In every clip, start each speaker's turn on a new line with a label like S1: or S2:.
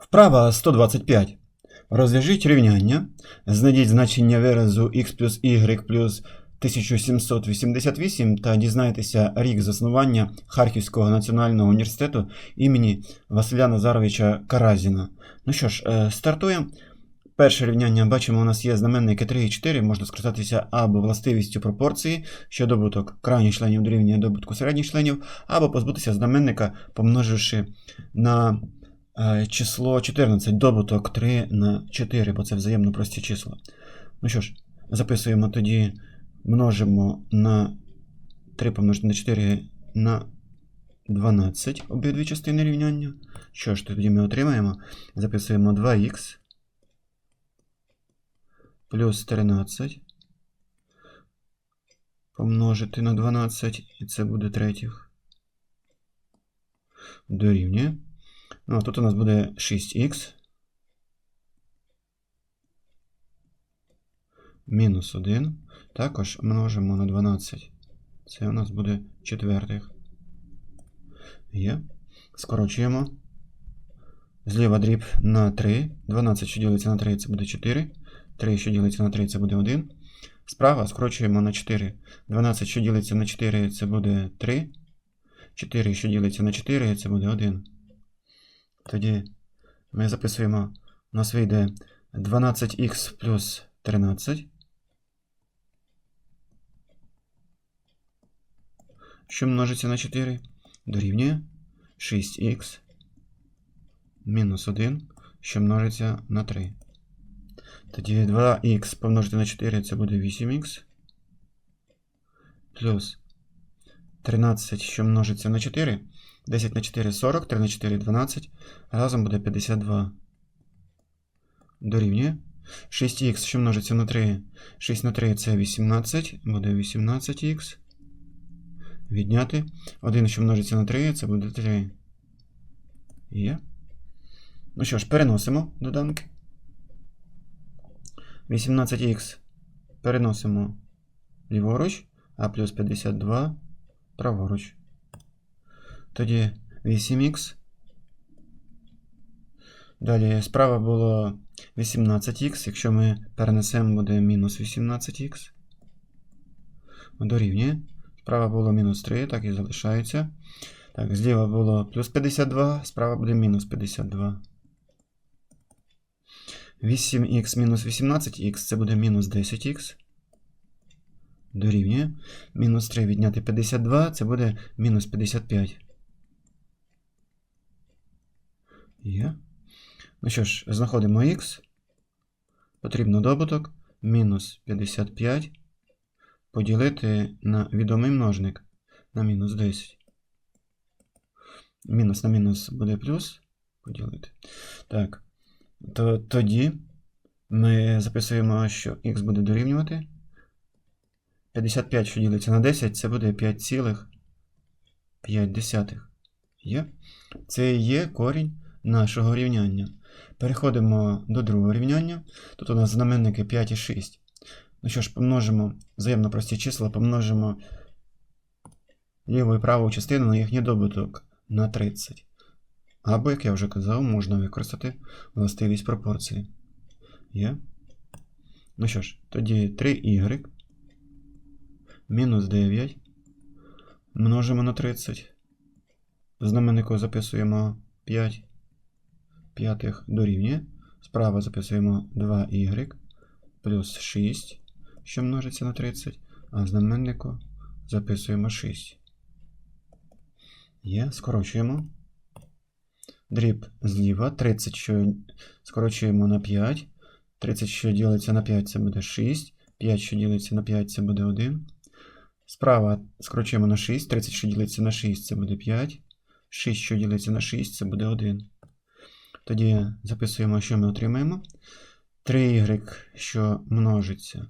S1: Вправа 125. Розв'яжіть рівняння. Знайдіть значення виразу x плюс y плюс 1788 та дізнайтеся рік заснування Харківського національного університету імені Василя Назаровича Каразіна. Ну що ж, е, стартуємо. Перше рівняння бачимо, у нас є знаменники 3 і 4, можна скористатися або властивістю пропорції, що добуток крайніх членів дорівнює добутку середніх членів, або позбутися знаменника, помноживши на число 14, добуток 3 на 4, бо це взаємно прості числа. Ну що ж, записуємо тоді, множимо на 3 помножити на 4 на 12 обидві частини рівняння. Що ж, тоді ми отримаємо? Записуємо 2х плюс 13 помножити на 12, і це буде третіх. Дорівнює. Ну, а тут у нас буде 6х мінус 1. Також множимо на 12. Це у нас буде четвертих. Є. Скорочуємо. Зліва дріб на 3. 12, що ділиться на 3, це буде 4. 3, що ділиться на 3, це буде 1. Справа скорочуємо на 4. 12, що ділиться на 4, це буде 3. 4, що ділиться на 4, це буде 1. Тоді ми записуємо, у нас вийде 12х плюс 13. Що множиться на 4? Дорівнює 6х мінус 1, що множиться на 3. Тоді 2х помножити на 4 це буде 8х. Плюс 13, що множиться на 4. 10 на 4 40, 3 на 4 12. Разом буде 52. Дорівнює. 6х, що множиться на 3. 6 на 3 це 18. Буде 18х. Відняти. 1, що множиться на 3, це буде 3. Є. Ну що ж, переносимо доданки. 18х переносимо ліворуч, а плюс 52 праворуч. Тоді 8х. Далі справа було 18х. Якщо ми перенесемо, буде мінус 18х. Дорівнює. Справа було мінус 3, так і залишається. Так, зліва було плюс 52, справа буде мінус 52. 8х мінус 18х це буде мінус 10х. Дорівнює. Мінус 3 відняти 52, це буде мінус 55. Є. Ну що ж, знаходимо х. Потрібно добуток. Мінус 55. Поділити на відомий множник на мінус 10. Мінус на мінус буде плюс. Поділити. Так. То тоді ми записуємо, що х буде дорівнювати. 55, що ділиться на 10, це буде 5,5. Є. Це є корінь нашого рівняння. Переходимо до другого рівняння. Тут у нас знаменники 5 і 6. Ну що ж, помножимо взаємно прості числа, помножимо ліву і праву частину на їхній добуток на 30. Або, як я вже казав, можна використати властивість пропорції. Є. Ну що ж, тоді 3y мінус 9 множимо на 30. Знаменнику записуємо 5 п'ятих дорівнює. Справа записуємо 2y плюс 6, що множиться на 30, а знаменнику записуємо 6. Є, скорочуємо. Дріб зліва. 30, що скорочуємо на 5. 30, що ділиться на 5, це буде 6. 5, що ділиться на 5, це буде 1. Справа скорочуємо на 6. 30, що ділиться на 6, це буде 5. 6, що ділиться на 6, це буде 1. Тоді записуємо, що ми отримаємо. 3y, що множиться.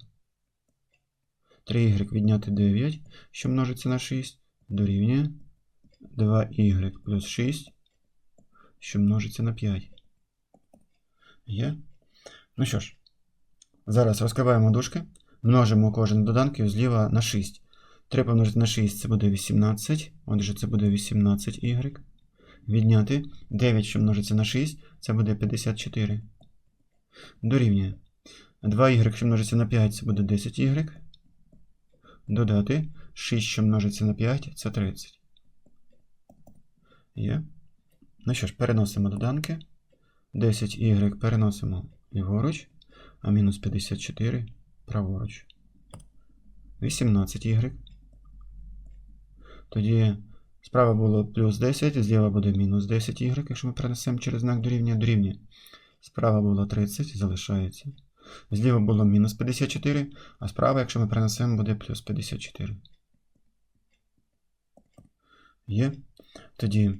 S1: 3y відняти 9, що множиться на 6, дорівнює 2y плюс 6 що множиться на 5. Є? Ну що ж, зараз розкриваємо дужки, множимо кожен доданків зліва на 6. 3 помножити на 6 це буде 18. Отже, це буде 18y. Відняти 9, що множиться на 6, це буде 54. Дорівнює. 2y, що множиться на 5, це буде 10y. Додати 6, що множиться на 5, це 30. Є. Ну що ж, переносимо доданки. 10y переносимо ліворуч, а мінус 54 праворуч. 18y. Тоді справа було плюс 10, зліва буде мінус 10y, якщо ми перенесемо через знак дорівнює дорівнює. Справа було 30, залишається. Зліва було мінус 54, а справа, якщо ми перенесемо, буде плюс 54. Є. Тоді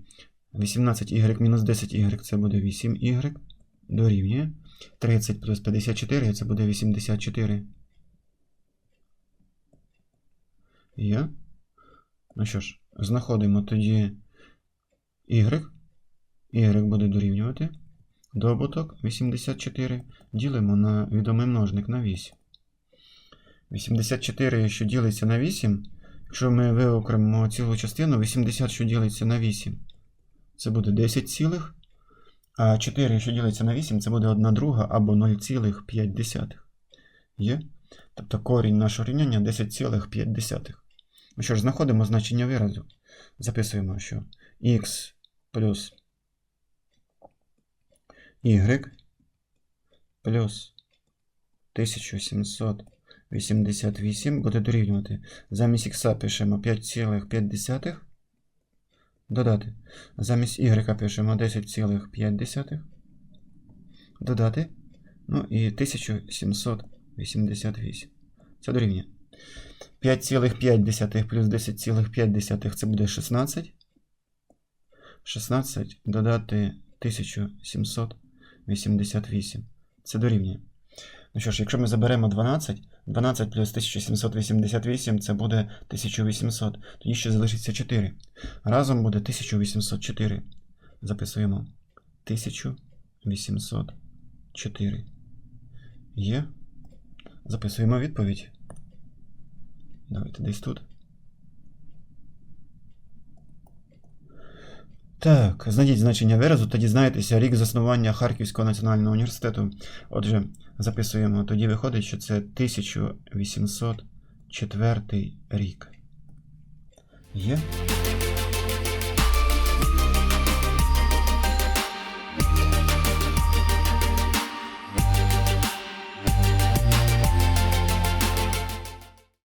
S1: 18y мінус 10y це буде 8y. Дорівнює. 30 плюс 54 це буде 84. Є. Ну що ж, знаходимо тоді y. y буде дорівнювати. Добуток 84 ділимо на відомий множник на 8. 84, що ділиться на 8, якщо ми виокремимо цілу частину, 80, що ділиться на 8, це буде 10 цілих. А 4, що ділиться на 8, це буде 1 друга або 0,5. Є? Тобто корінь нашого рівняння 10,5. Ну що ж, знаходимо значення виразу. Записуємо, що x плюс y плюс 1788 буде дорівнювати. Замість х пишемо 5,5. Додати. Замість y пишемо 10,5. Додати. Ну і 1788. Це дорівнює. 5,5 плюс 10,5 це буде 16. 16 додати 1788. Це дорівнює. Ну що ж, якщо ми заберемо 12, 12 плюс 1788 це буде 1800. Тоді ще залишиться 4. Разом буде 1804. Записуємо 1804. Є. Записуємо відповідь. Давайте десь тут. Так, знайдіть значення виразу, тоді знаєтеся рік заснування Харківського національного університету. Отже, записуємо. Тоді виходить, що це 1804 рік. Є?